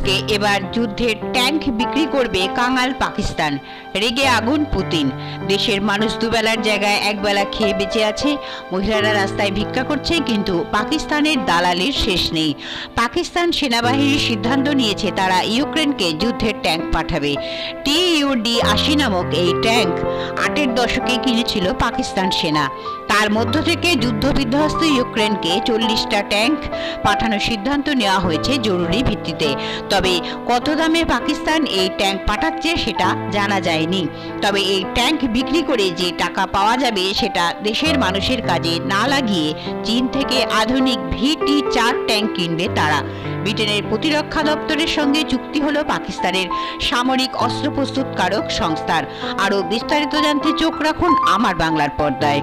ইউক্রেনকে এবার যুদ্ধের ট্যাঙ্ক বিক্রি করবে কাঙাল পাকিস্তান। রেগে আগুন পুতিন। দেশের মানুষ দুবেলার জায়গায় একবেলা খেয়ে বেঁচে আছে। মহিলারা রাস্তায় ভিক্ষা করছে, কিন্তু পাকিস্তানের দালালির শেষ নেই। পাকিস্তান সেনাবাহিনীর সিদ্ধান্ত নিয়েছে তারা ইউক্রেনকে যুদ্ধের ট্যাঙ্ক পাঠাবে। টিইউডি আশি নামক এই ট্যাঙ্ক আটের দশকে কিনেছিল পাকিস্তান সেনা। তার মধ্য থেকে যুদ্ধ বিধ্বস্ত ইউক্রেনকে চল্লিশটা ট্যাঙ্ক পাঠানোর সিদ্ধান্ত নেওয়া হয়েছে জরুরি ভিত্তিতে। তবে কত দামে পাকিস্তান এই ট্যাঙ্ক পাঠাচ্ছে সেটা জানা যায়নি। তবে এই ট্যাঙ্ক বিক্রি করে যে টাকা পাওয়া যাবে সেটা দেশের মানুষের কাজে না লাগিয়ে চীন থেকে আধুনিক ভিটি চার ট্যাঙ্ক কিনবে তারা। ব্রিটেনের প্রতিরক্ষা দপ্তরের সঙ্গে চুক্তি হলো পাকিস্তানের সামরিক অস্ত্র প্রস্তুতকারক সংস্থার। আরও বিস্তারিত জানতে চোখ রাখুন আমার বাংলার পর্দায়।